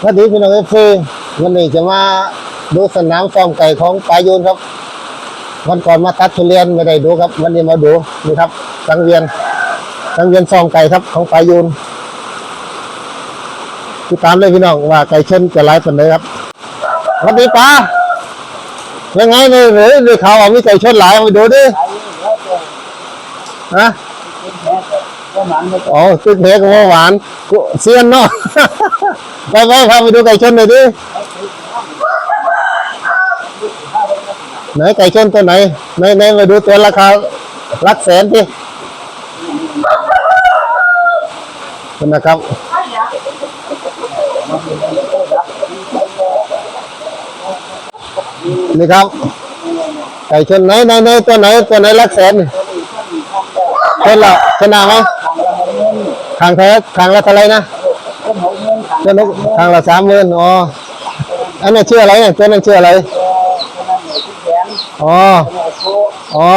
สวัสดีพี่น้องเอฟซีวันนี้จะมาดูสนามฟอร์มไก่ของปายูนครับ วันก่อนมาตัดทุเรียนไม่ได้ดูครับ วันนี้มาดูนี่ครับ สังเวียน สังเวียนฟอร์มไก่ครับของปายูนติดตามเลยพี่น้องว่าไก่ชนจะไล่ปันเลยครับสวัสดีป้ายังไงเนี่ยหรือหรือเขาเอามีไก่ชนหลายเอาไปดูดิฮะ อ๋อตึกเพกว่าหวานเซียนเนาะไปไปพาไปดูไก่ชนหน่อยดิไหนไก่ชนตัวไหนไหนไหนมาดูตัวราคาลักแสนดิคุณนะครับนี่ครับไก่ชนไหนไหนไหนตัวไหนตัวไหนลักแสนนี่ชนละชนะไหม ทางแท้ทางละเท่าไรนะเจ้านกทางละสามหมื่นอ๋ออันนั้ชื่ออะไรเนี่ยเจ้านั้นชื่ออะไรอ๋ออ๋อ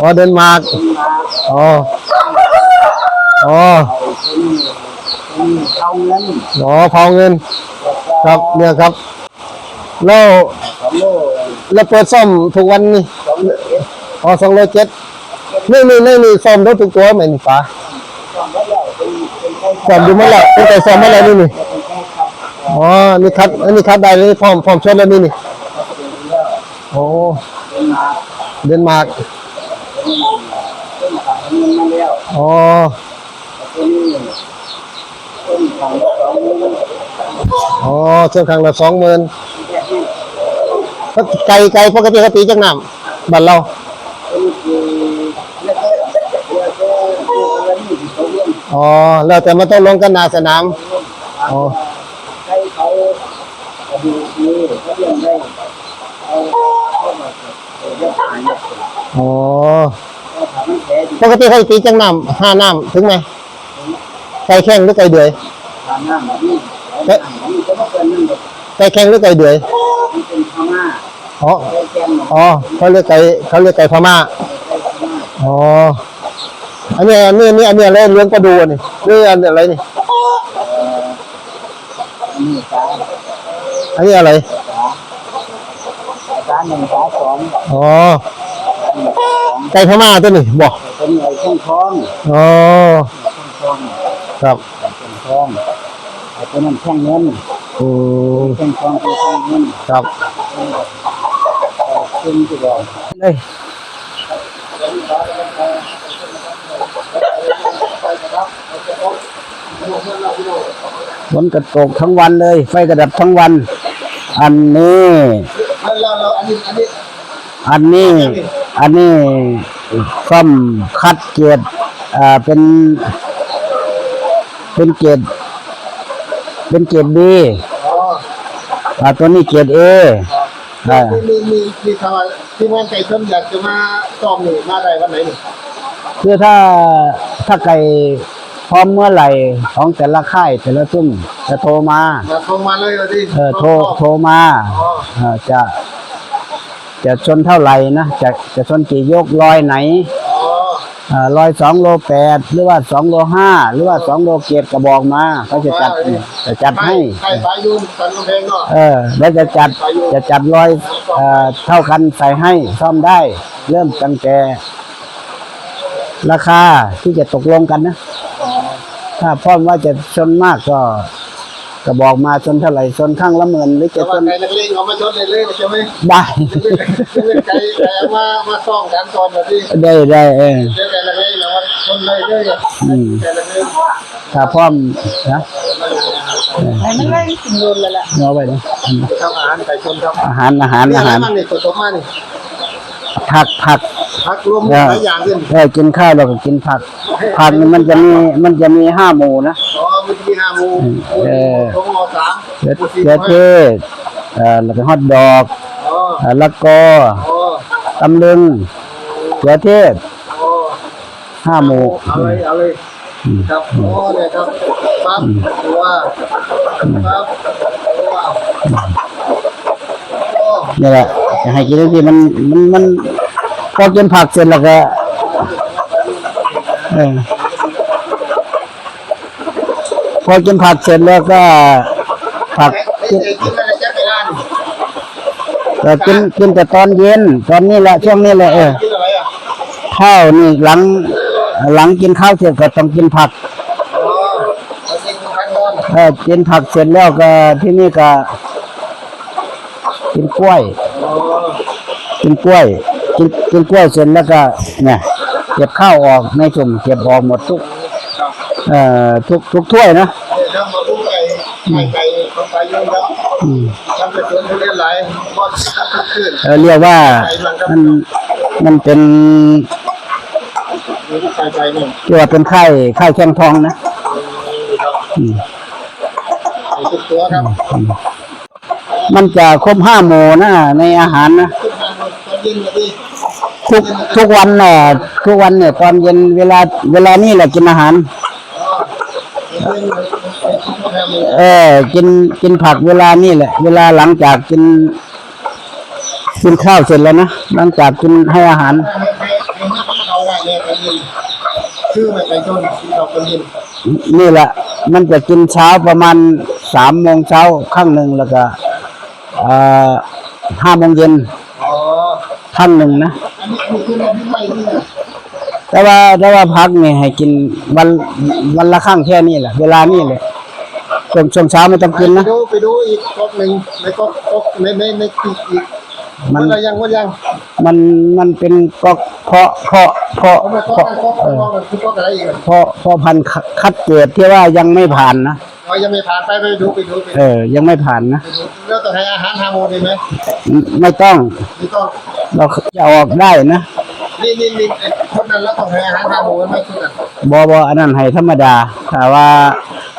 อ๋อเดนมาร์กอ๋ออ๋ออ๋อเผาเงิน ครับเนี่ยครับแล้วแล้วเปิดซ่อมทุกวันนี่อ๋อสองร้อยเจ็ด นี่นี่นี่นี่ซ่อมรถทุกตัวไหม็นี่ป๋าซ่อมดูมาแล้วตั้งแต่ซ่อมมาแล้วนี่นี่อ๋อนี่คัดอันนี้คัดได้เลยพร้อมพร้อมชนแล้วนี่นี่โอ้เดนมาร์กอ๋ออ๋อเส้นทางขังละสองหมื่นไก่ไก่ปกติเขาตีจังน้ำบ้านเรา อ๋อแล้วแต่มันต้องลงกันหนาสนามอ๋ออ๋อปกติเขาตีจังน้ำห้าน้ำถึงไหมไก่แข้งหรือไก่เดือยไก่แข้งหรือไก่เดือยอ๋ออ๋อเขาเรียกไก่เขาเรียกไก่พม่าอ๋อ อันนี้อันนี้อันนี้อันนี้อะไรเลี้ยงปลาดูอันนี่หรืออันอะไรนี่อันนี้อะไรอ๋อไก่พม่าตัวนี้บอกอ๋อครับเป็นน้ำแข็งเงินอืมเป็นทองเป็นทองเงินครับขึ้นที่บอกเอ้ย ฝนกระตกทั้งวันเลย ไฟกระดับทั้งวัน อันนี้แล้วแล้วอันนี้อันนี้อันนี้ อันนี้ซ่อมคัดเกรดอ่าเป็น เป็นเกรดเป็นเกรดดีอ๋ออ่าตัวนี้เกรดเออ่ามีมีมีมีทางที่ว่าไก่ชนอยากจะมาซ้อมนี่มาได้วันไหนนี่คือถ้าถ้าไก่ พร้อมเมื่อไหร่ของแต่ละค่ายแต่ละซุ้มจะโทรมามาโทรมาเลยเลยดิเออโทรโทรมาเออจะ จะชนเท่าไหร่นะจะจะชนกี่ยกร้อยไหนอ๋อร้อยสองโลแปดหรือว่าสองโลห้าหรือว่าสองโลเกียรก็บอกมาเขาจะจัดจะจัดให้ไก่สายยูนสันกำแพงเนาะเออ แล้วจะจัดจะจัดร้อยเอ่อเท่ากันใส่ให้ซ่อมได้ เริ่มตั้งแต่ราคาที่จะตกลงกันนะ ถ้าพร้อมว่าจะชนมากก็ก็บอกมาชนเท่าไหร่ชนข้างละหมื่นหรือแต่จะชว่าน ไก่นักเลงเอามาชนเลยเลยใช่ไหมได้เป็นไก่ไก่เอามามาซ้อมกันตอนแบบนี้ได้ได้เออเจอไก่นักเลงแล้วว่าชนเลยเลยอะอืมไก่นักเลงถ้าพร้อมนะไอ้มันไล่กินโดนแล้วล่ะเอาไปนะทำอาหารไก่ชนครับอาหารอาหารนี่อาอะไรหาร บ้างนี่ผสมมานี่ ผักผักผักรวมหลายอย่างขึ้นเออกินข้าวเราก็กินผัก ผักนี่มันจะมีมันจะมีห้าหมู่นะอ๋อมันมีห้าหมูเออสองหมูสามเกลือหมูสี่เกลือหมูเทศเอ่อแล้วก็ฮอทดอกอ๋อเอ่อละกออ๋อตำลึงเกลือเทศอ๋อห้าหมู่เอาเลยเอาเลยครับโอ้เนี่ยครับปั๊บตัวปั๊บตัวโอ้นี่แหละจะ ให้กินที่มันมันมันพอกินผักเสร็จแล้วก็เออพอกินผักเสร็จแล้วก็ผักไอ้กินไอ้กินอะไรจะไปร้านก็กินกินแต่ตอนเย็น ตอนนี้แหละช่วงนี้แหละเออกินอะไรอะข้าวนี่หลัง หลังกินข้าวเสร็จก็ต้องกินผักอ๋อเรากินข้าวนอนเออกินผักเสร็จแล้วก็ที่นี่ก็กินกล้วยอ๋อ กินกล้วย กินกินกล้วยเสร็จแล้วก็ เนี่ยเก็บข้าวออกในสุ่มเก็บออกหมดทุกครับเอ่อทุกทุกถ้วยนะเดี๋ยวทำมาลูกไก่ไก่ไก่ของไก่ยุ่งครับอืมทำเป็นสวนทุเรียนหลายก็ทุกคืนเออเรียกว่ามันมันเป็นมีลูกไก่ไก่หนึ่งเรียกว่าเป็นไข้ไข้แข้งทองนะครับอืมไก่ทุกตัวครับมันจะครบห้าหมู่นะในอาหารนะ ทุกทุกวันน่ะทุกวันเนี่ยตอนเย็นเวลาเวลานี่แหละกินอาหาร เออกินกินผักเวลานี่แหละ เวลาหลังจากกิน กินข้าวเสร็จแล้วนะหลังจากกินให้อาหารให้ให้ให้นักเขาได้เนี่ยไปยินชื่อไม่ไปจนกินดอกไปยินนี่แหละ มันจะกินเช้าประมาณสามโมงเช้าครั้งหนึ่งแล้วก็ห้าโมงเย็น อ๋อครั้งหนึ่งนะอันนี้อันนี้คือเราไม่ไปนี่นะแต่ว่าแต่ว่าพักนี่ให้กินวันวันละครั้งแค่นี้แหละเวลานี่แหละช่วงช่วงเช้าไม่ต้องกินไปนะดูไปดูอีกก๊อกหนึ่งในก๊อกก๊อกในในในอีกอีกมันอะไรยังว่ายังมันมันเป็นก็เพาะเพาะเพาะเอาไปก๊อกเพาะไปก๊อกไปก๊อกคือก๊อกอะไรอีกอะเพาะเพาะพันธุ์คัดเกิดที่ว่ายังไม่ผ่านนะอ๋อยังไม่ผ่านไปไปดูไปดูไปเออ ยังไม่ผ่านนะดูแล้วต้องให้อาหารฮาร์โมนดีไหมไม่ไม่ต้องไม่ต้อง เราจะออกได้นะนี่นี่นี่ไอ้คนนั้นแล้วต้องให้อาหารฮาร์โมนไหมคนนั้นบอบออันนั้นให้ธรรมดาแต่ว่า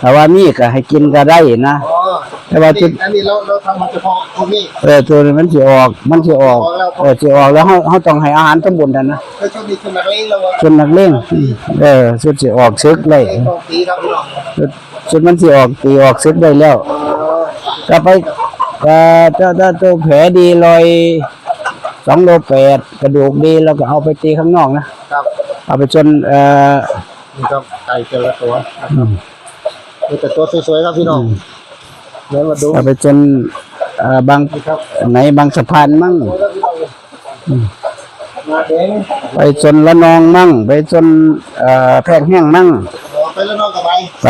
แต่ว่ามีก็ให้กินก็ได้นะ อ๋อแต่ว่าจุดอันนี้เราเราทำมาเฉพาะตรงนี้เออตัวนี้มันสิออก มันสิออกเออสิออกแล้วเฮาเฮาต้องให้อาหารสมบูรณ์กันนะแล้วช่วงนี้คือนักเลงเราอะส่วนนักเล่งเออสุดสิออกซึกเลยเองต้องตีครับพี่น้องสุดสุดมันสิออกตีออกซึกได้แล้ว อ๋อก็ไปก็ถ้าถ้าตัวแผลดีรอย สองโลแปดกระดูกดีแล้วก็เอาไปตีข้างนอกนะครับเอาไปจนเอ่อนี่ครับไก่แต่ละตัวอืมมีแต่ตัวสวยๆครับพี่น้องเดี๋ยวมาดูเอาไปจนเอ่อบางนี่ครับไหนบางสะพานมั่ง ดูแล้วพี่น้องเลยมาเด้งไปจนละนองมั่ง ไปจนเอ่อแพรกแห้งมั่งออกไปแล้วน้องกับไปไป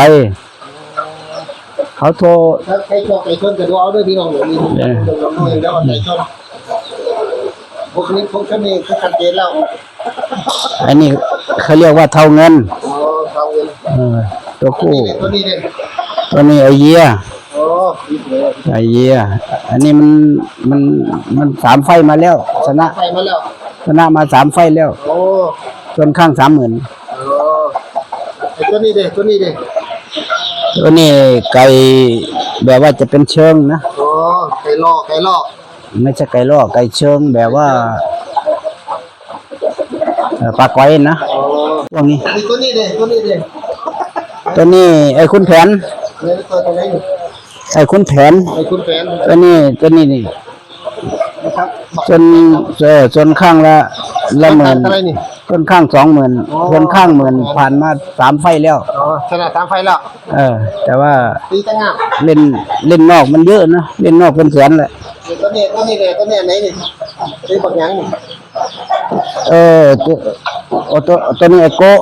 เขาโทร ถ้าใครชอบไก่ชนก็ดูเอาด้วยพี่น้องเดี๋ยวนี้เดี๋ยวเราดูเองแล้วว่าไก่ชน พวกนี้พวกฉันนี่ก็ชัดเจนแล้วอันนี้เขาเรียกว่าเท่าเงินอ๋อเขาเงินเออตัวตัวคู่นี้เนี่ยตัวนี้เนี่ยตัวนี้ไอเยียอ๋อดีเลยไอเยียอันนี้มันมันมันสามไฟมาแล้ว ชนะไปมาแล้วชนะมาสามไฟแล้วโอ้จนข้างสามหมื่นโอ้ไอ้ตัวนี้เด้ตัวนี้เด้ตัวนี้ไก่แบบว่าจะเป็นเชิงนะโอ้ไก่ล่อไก่ล่อ ไม่ใช่ไก่ล่อไก่เชิงแบบว่าเอ่อปลาก้อยนะโอ้พวกนี้นี่ตัวนี้เด้ตัวนี้เด้ตัวนี้ไอ้คุณแผนเนี่ยตัวตัวไหนอยู่ไอ้คุณแผนไอ้คุณแฟนตัวนี้ตัวนี้นี่ นะครับจนเออจนข้างละละหมื่นอะไรนี่จนข้างสองหมื่นอ๋อจนข้างหมื่นผ่านมาสามไฟแล้ว อ๋อชนะตามไฟแล้วเออ แต่ว่าตีตั้งงามเล่นเล่นนอกมันเยอะนะเล่นนอกเป็นแสนแหละนี่ตัวนี้ตัวนี้เด้ตัวนี้ไหนนี่นี่บักหยังนี่เออตัวโอ้ตัวตัวนี้ไอ้โกะ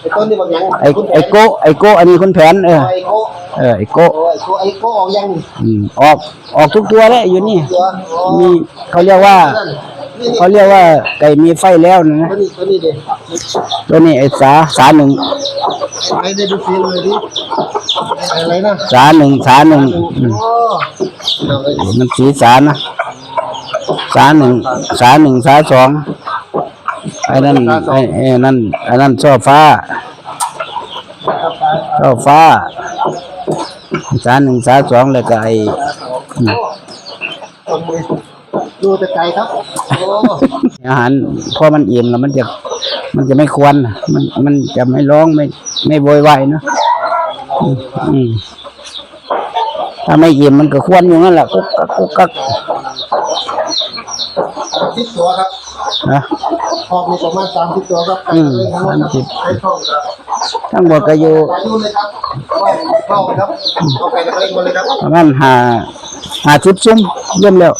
ไอ้ตัวนี้บักหยังไอ้ไอ้โกะไอ้โกะอันนี้คุณแผนเออไอ้โก้ เออไอโกะโอ้ไอโก้ไอ้โก้ออกยังนี่อืมออกออกทุกตัวแล้วอยู่นี่ตัวอ๋อมีเขาเรียกว่านี่นี่เขาเรียกว่าไก่มีไฟแล้วนะตัวนี้ตัวนี้เด้ตัวนี้ไอ้สาสาหนึ่งไอ้ได้ดูฟิลเลยดิอะไรนะสาหนึ่งสาหนึ่งอืมโอ้เอาเลยมันสีสานะสาหนึ่งสาหนึ่งสาสองไอ้นั่นไอ้ไอ้นั่นไอ้นั่นช่อฟ้าช่อฟ้า สาหนึ่งสาสองแล้วก็ไอ้อืมคนมือดูแต่ไกลครับโอ้อาหารพอมันอิ่มแล้วมันจะมันจะไม่ควรน่ะมันมันจะไม่ร้องไม่ไม่โวยวายเนอะอืมอืมถ้าไม่อิ่มมันก็ควรอยู่นั่นแหละกุ๊กกักกุ๊กกักสิบตัวครับ นะพอกมีประมาณสามสิบตัวครับไก่เลยทั้งหมดครับไก่ทองครับทั้งหมดก็อยู่อายุเลยครับเข้าไปครับเข้าไปนักเลงหมดเลยครับประมาณหาหาชุดซุ้มเริ่มแล้ว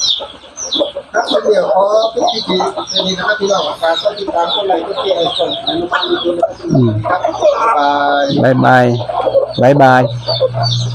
ครับเดี๋ยวขอพิธีทีนี้นะครับพี่น้องการก็ติดตามคนไรก็เกี่ยวส่งอนุมัติดูนะครับบายบายบายบายบาย